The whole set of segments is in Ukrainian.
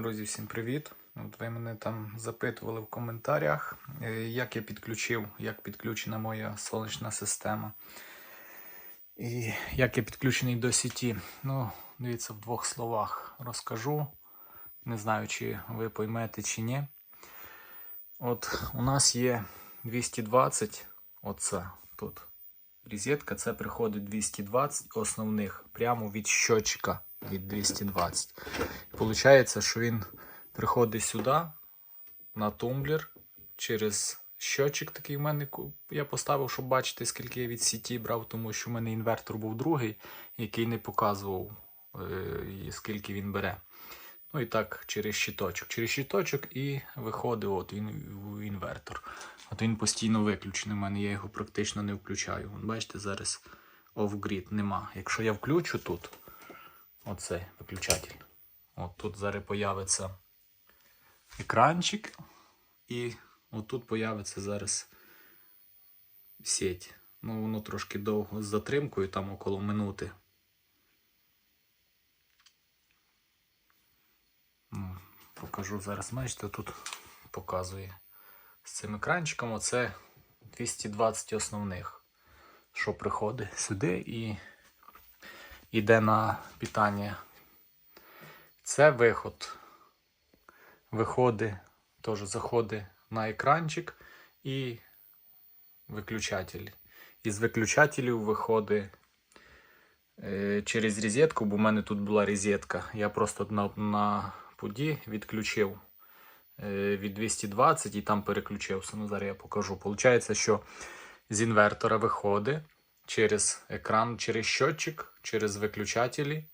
Друзі, всім привіт! От ви мене там запитували в коментарях, е, як я підключив, як підключена моя сонячна система. І як я підключений до сіті. Ну, дивіться, в двох словах розкажу. Не знаю, чи ви поймете чи ні. От у нас є 220, оце тут. Розетка, це приходить 220 основних прямо від щочка від 220. Получається, що він приходить сюди на тумблер через щочик такий в мене. Я поставив, щоб бачити, скільки я від сіті брав, тому що в мене інвертор був другий, який не показував, е, скільки він бере. Ну і так, через щиточок. Через щиточок і виходить от він в інвертор. От він постійно виключений. У мене я його практично не включаю. Бачите, зараз off-grid нема. Якщо я включу тут, оцей виключатель. От тут зараз появиться екранчик, і отут появиться зараз сеть. Ну, воно трошки довго з затримкою, там около минути. Ну, покажу зараз. Бачите, тут показує з цим екранчиком. Оце 220 основних, що приходить сюди і йде на питання. Це виход. Виходить, теж заходить на екранчик і виключатель. Із виключателів виходить е, через розетку, бо в мене тут була розетка. Я просто на, на пуді відключив е, від 220 і там переключився. Ну, зараз я покажу. Получається, що з інвертора виходить через екран, через щотчик, через виключателі.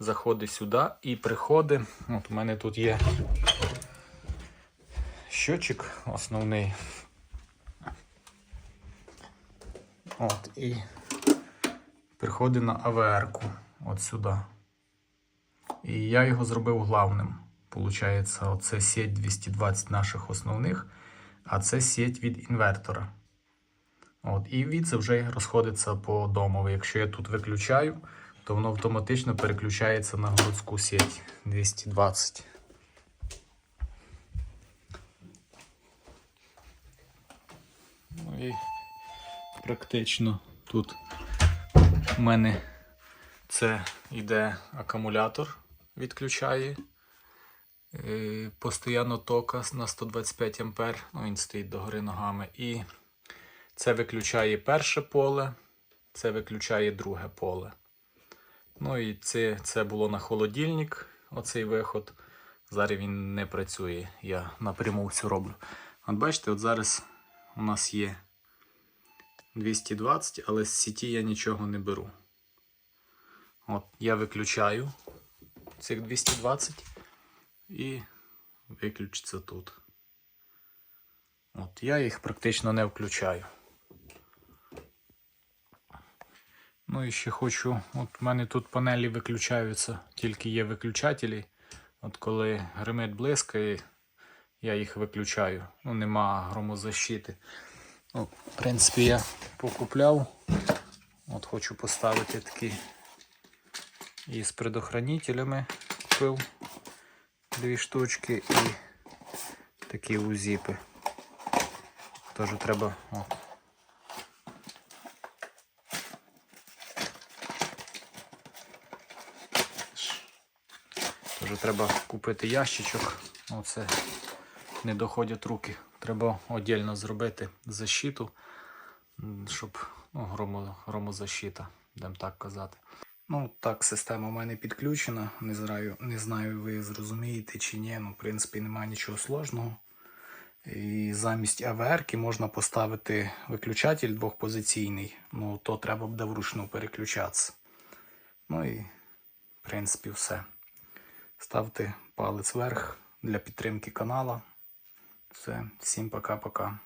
Заходить сюди і приходить. От у мене тут є щотчик основний. От, і приходить на АВР-ку от сюди. І я його зробив главним. Получається, оце сеть 220 наших основних, а це сеть від інвертора. От, і від це вже розходиться по домові. Якщо я тут виключаю, то воно автоматично переключається на городську сеть 220. Ну і практично тут у мене це йде акумулятор, відключає. Е, Постоянно тока на 125 А. Ну, він стоїть догори ногами. І це виключає перше поле, це виключає друге поле. Ну і це, це було на холодильник, оцей виход. Зараз він не працює. Я напряму все роблю. От бачите, от зараз у нас є 220, але з сіті я нічого не беру. От, я виключаю цих 220 і виключиться тут. От, я їх практично не включаю. Ну і ще хочу, от в мене тут панелі виключаються, тільки є виключателі. От коли гримить блискає, я їх виключаю. Ну, нема громозащити. Ну, в принципі, я покупляв. От хочу поставити такі із предохранителями. Купив дві штучки і такі узіпи. Теж треба. От. Теж треба купити ящичок. Оце не доходять руки. Треба віддільно зробити защиту, щоб ну, громо, громозащита, будемо так казати. Ну, так, система у мене підключена. Не знаю, не знаю, ви зрозумієте чи ні. Ну, в принципі, немає нічого сложного. І замість АВР можна поставити виключатель двохпозиційний. Ну, то треба буде вручну переключатися. Ну і, в принципі, все. Ставте палець вверх для підтримки канала. Все, всім пока-пока.